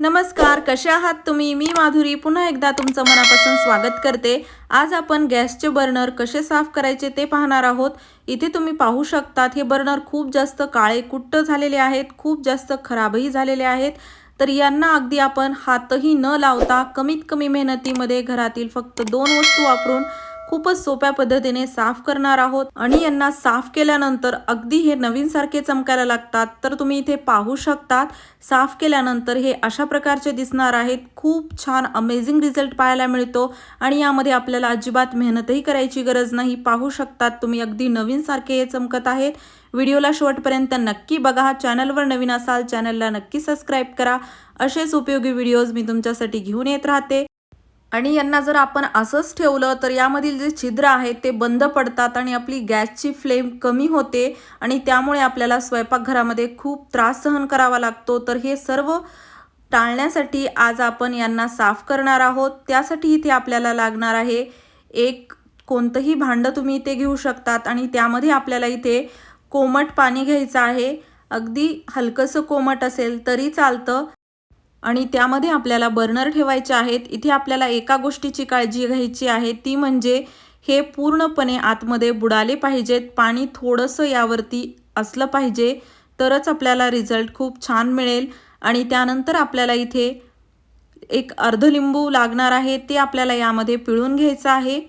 नमस्कार कसे आहात तुम्ही? मी माधुरी. पुन्हा एकदा तुमचं मनापासून स्वागत करते. आज आपण गॅसचे बर्नर कसे साफ करायचे ते पाहणार आहोत. इथे तुम्ही पाहू शकतात हे बर्नर खूप जास्त काळे कुट्ट झालेले आहेत खूप जास्त खराबही झालेले आहेत. तर यांना अगदी आपण हातही न लावता कमीत कमी मेहनतीमध्ये घरातील फक्त दोन वस्तू वापरून खूपच सोप्या पद्धतीने साफ करणार आहोत. आणि यांना साफ केल्यानंतर अगदी हे नवीन सारखे चमकायला लागतात. तर तुम्ही इथे पाहू शकतात साफ केल्यानंतर हे अशा प्रकारचे दिसणार आहेत. खूप छान अमेझिंग रिझल्ट पाहायला मिळतो. आणि यामध्ये आपल्याला अजिबात मेहनतही करायची गरज नाही. पाहू शकतात तुम्ही अगदी नवीन सारखे हे चमकत आहेत. व्हिडिओला शेवटपर्यंत नक्की बघा. चॅनलवर नवीन असाल चॅनलला नक्की सबस्क्राईब करा. असेच उपयोगी व्हिडिओज मी तुमच्यासाठी घेऊन येत राहते. आणि यांना जर आपण असंच ठेवलं तर यामधील जे छिद्र आहेत ते बंद पडतात आणि आपली गॅसची फ्लेम कमी होते आणि त्यामुळे आपल्याला स्वयंपाकघरामध्ये खूप त्रास सहन करावा लागतो. तर हे सर्व टाळण्यासाठी आज आपण यांना साफ करणार आहोत. त्यासाठी इथे आपल्याला लागणार आहे एक कोणतंही भांडं तुम्ही इथे घेऊ शकतात आणि त्यामध्ये आपल्याला इथे कोमट पाणी घ्यायचं आहे. अगदी हलकंसं कोमट असेल तरी चालतं. आणि त्यामध्ये आपल्याला बर्नर ठेवायचे आहेत. इथे आपल्याला एका गोष्टीची काळजी घ्यायची आहे. ती म्हणजे हे पूर्णपणे आतमध्ये बुडाले पाहिजेत. पाणी थोडंसं यावरती असलं पाहिजे तरच आपल्याला रिझल्ट खूप छान मिळेल. आणि त्यानंतर आपल्याला इथे एक अर्ध लिंबू लागणार आहे. ते आपल्याला यामध्ये पिळून घ्यायचं आहे.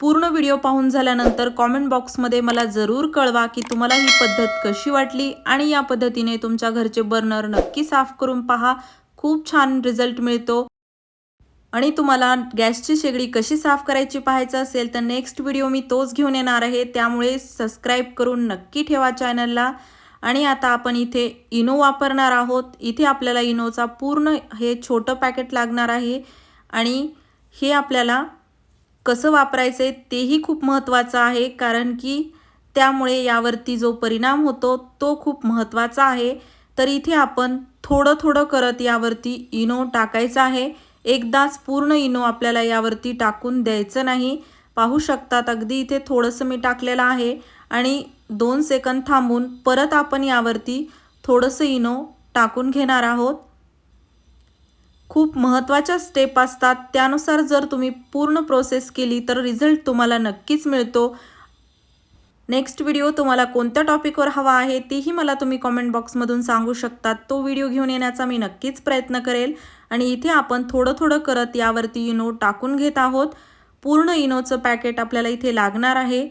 पूर्ण व्हिडिओ पाहून झाल्यानंतर कॉमेंट बॉक्समध्ये मला जरूर कळवा की तुम्हाला ही पद्धत कशी वाटली आणि या पद्धतीने तुमच्या घरचे बर्नर नक्की साफ करून पहा. खूप छान रिझल्ट मिळतो. आणि तुम्हाला गॅसची शेगडी कशी साफ करायची पाहायचं असेल तर नेक्स्ट व्हिडिओ मी तोच घेऊन येणार आहे. त्यामुळे सबस्क्राईब करून नक्की ठेवा चॅनलला आणि आता आपण इथे इनो वापरणार आहोत. इथे आपल्याला इनोचा पूर्ण हे छोटं पॅकेट लागणार आहे. आणि हे आपल्याला कसं वापरायचं आहे तेही खूप महत्त्वाचं आहे कारण की त्यामुळे यावरती जो परिणाम होतो तो खूप महत्त्वाचा आहे. तर इथे आपण थोडं थोडं करत यावरती इनो टाकायचं आहे. एकदाच पूर्ण इनो आपल्याला यावरती टाकून द्यायचं नाही. पाहू शकतात अगदी इथे थोडंसं मी टाकलेलं आहे. आणि दोन सेकंद थांबून परत आपण यावरती थोडंसं इनो टाकून घेणार आहोत. खूप महत्त्वाच्या स्टेप असतात. त्यानुसार जर तुम्ही पूर्ण प्रोसेस केली तर रिझल्ट तुम्हाला नक्कीच मिळतो. नेक्स्ट व्हिडिओ तुम्हाला कोणत्या टॉपिकवर हवा आहे तेही मला तुम्ही कॉमेंट बॉक्समधून सांगू शकतात तो व्हिडिओ घेऊन येण्याचा मी नक्कीच प्रयत्न करेल. आणि इथे आपण थोडं थोडं करत यावरती इनो टाकून घेत आहोत. पूर्ण इनोचं पॅकेट आपल्याला इथे लागणार आहे.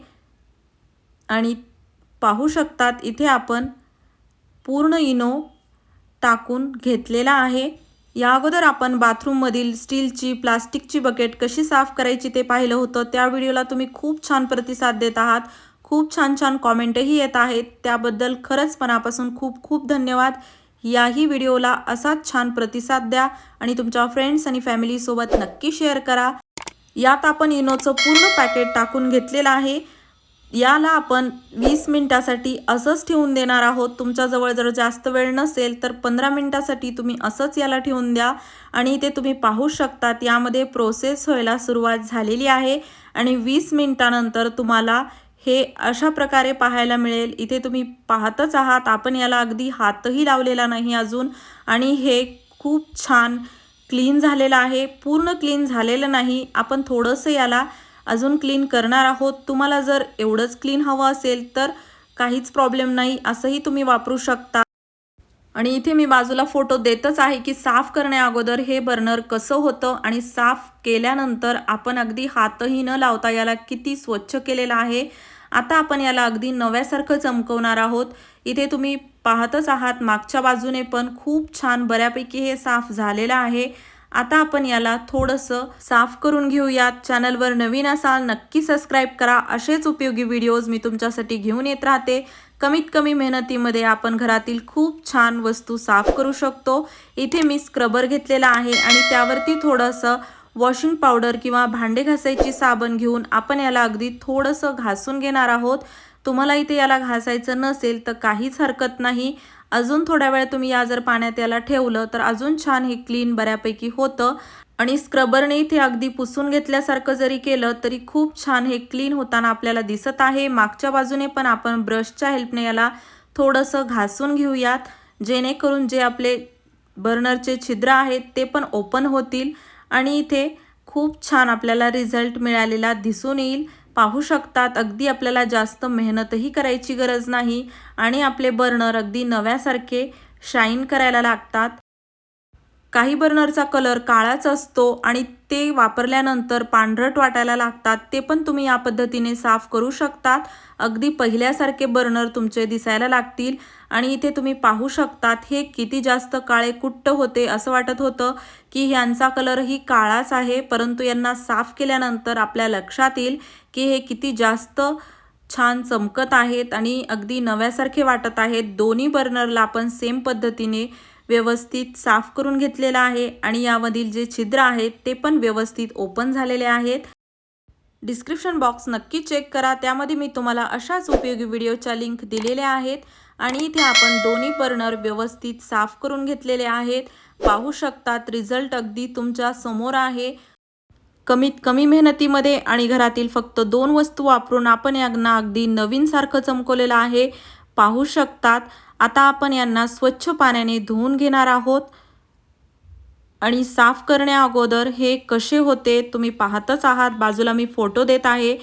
आणि पाहू शकतात इथे आपण पूर्ण इनो टाकून घेतलेला आहे. या अगोदर आपण बाथरूममधील स्टीलची प्लास्टिकची बकेट कशी साफ करायची ते पाहिलं होतं. त्या व्हिडिओला तुम्ही खूप छान प्रतिसाद देत आहात. खूप छान छान कॉमेंटही येत आहेत. त्याबद्दल खरंच मनापासून खूप खूप धन्यवाद. याही व्हिडिओला असाच छान प्रतिसाद द्या आणि तुमच्या फ्रेंड्स आणि फॅमिलीसोबत नक्की शेअर करा. यात आपण इनोचं पूर्ण पॅकेट टाकून घेतलेलं आहे. याला आपण वीस मिनटासाठी असंच ठेवून देणार आहोत. तुमच्याजवळ जर जास्त वेळ नसेल तर पंधरा मिनटासाठी तुम्ही असंच याला ठेवून द्या. आणि इथे तुम्ही पाहू शकतात यामध्ये प्रोसेस व्हायला सुरुवात झालेली आहे. आणि वीस मिनटानंतर तुम्हाला हे अशा प्रकारे पाहायला मिळेल. इथे तुम्ही पाहतच आहात आपण याला अगदी हातही लावलेला नाही अजून. आणि हे खूप छान क्लीन झालेलं आहे. पूर्ण क्लीन झालेलं नाही. आपण थोडंसं याला अजून क्लीन करणार आहोत. तुम्हाला जर एवढंच क्लीन हवं असेल तर काहीच प्रॉब्लेम नाही. असंही तुम्ही वापरू शकता. आणि इथे मी बाजूला फोटो देतच आहे की साफ करण्या अगोदर हे बर्नर कसं होतं आणि साफ केल्यानंतर आपण अगदी हातही न लावता याला किती स्वच्छ केलेलं आहे. आता आपण याला अगदी नव्यासारखं चमकवणार आहोत. इथे तुम्ही पाहतच आहात मागच्या बाजूने पण खूप छान बऱ्यापैकी हे साफ झालेलं आहे. आता आपण याला थोडंसं साफ करून घेऊयात. चॅनलवर नवीन असाल नक्की सबस्क्राईब करा. असेच उपयोगी व्हिडिओज मी तुमच्यासाठी घेऊन येत राहते. कमीत कमी मेहनतीमध्ये आपण घरातील खूप छान वस्तू साफ करू शकतो. इथे मी स्क्रबर घेतलेला आहे आणि त्यावरती थोडंसं वॉशिंग पावडर किंवा भांडे घासायची साबण घेऊन आपण याला अगदी थोडंसं घासून घेणार आहोत. तुम्हाला इथे याला घासायचं नसेल तर काहीच हरकत नाही. अजून थोड्या वेळ तुम्ही या जर पाण्यात याला ठेवलं तर अजून छान हे क्लीन बऱ्यापैकी होतं. आणि स्क्रबरने इथे अगदी पुसून घेतल्यासारखं जरी केलं तरी खूप छान हे क्लीन होताना आपल्याला दिसत आहे. मागच्या बाजूने पण आपण ब्रशच्या हेल्पने याला थोडंसं घासून घेऊयात जेणेकरून जे आपले बर्नरचे छिद्र आहेत ते पण ओपन होतील आणि इथे खूप छान आपल्याला रिझल्ट मिळालेला दिसून येईल. पाहू शकतात. अगदी आपल्याला जास्त मेहनतही करायची गरज नाही आणि आपले बर्नर अगदी नव्यासारखे शाईन करायला लागतात. काही बर्नरचा कलर काळाच असतो आणि ते वापरल्यानंतर पांढरट वाटायला लागतात ते पण तुम्ही या पद्धतीने साफ करू शकतात. अगदी पहिल्यासारखे बर्नर तुमचे दिसायला लागतील आणि इथे तुम्ही पाहू शकतात हे किती जास्त काळे कुट्ट होते असं वाटत होतं की ह्यांचा कलरही काळाच आहे परंतु यांना साफ केल्यानंतर आपल्या लक्षात येईल की हे किती जास्त छान चमकत आहेत आणि अगदी नव्यासारखे वाटत आहेत. दोन्ही बर्नरला आपण सेम पद्धतीने व्यवस्थित साफ करून घेतलेला आहे आणि यामधील जे छिद्र आहेत ते पण व्यवस्थित ओपन झालेले आहेत. डिस्क्रिप्शन बॉक्स नक्की चेक करा. त्यामध्ये मी तुम्हाला अशाच उपयोगी व्हिडिओच्या लिंक दिलेल्या आहेत आणि इथे आपण दोन्ही बर्नर व्यवस्थित साफ करून घेतलेले आहेत. पाहू शकतात रिझल्ट अगदी तुमच्यासमोर आहे. कमीत कमी मेहनतीमध्ये आणि घरातील फक्त दोन वस्तू वापरून आपण यांना अगदी नवीनसारखं चमकवलेलं आहे. पाहू शकतात आता आपण यांना स्वच्छ पाण्याने धुवून घेणार आहोत. आणि साफ करण्या अगोदर हे कसे होते तुम्ही पाहतच आहात. बाजूला मी फोटो देत आहे.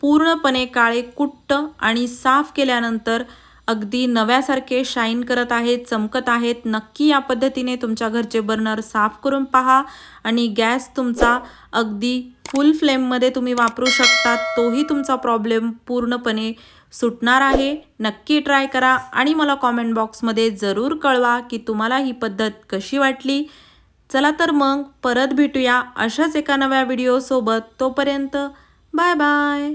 पूर्णपणे काळे कुट्ट आणि साफ केल्यानंतर अगदी नव्यासारखे शाईन करत आहेत चमकत आहेत. नक्की या पद्धतीने तुमच्या घरचे बर्नर साफ करून पहा आणि गॅस तुमचा अगदी फुल फ्लेममध्ये तुम्ही वापरू शकता. तोही तुमचा प्रॉब्लेम पूर्णपणे सुटणार आहे नक्की ट्राय करा आणि मला कॉमेंट बॉक्समध्ये जरूर कळवा की तुम्हाला ही पद्धत कशी वाटली. चला तर मग परत भेटूया अशाच एका नव्या व्हिडिओसोबत तोपर्यंत बाय बाय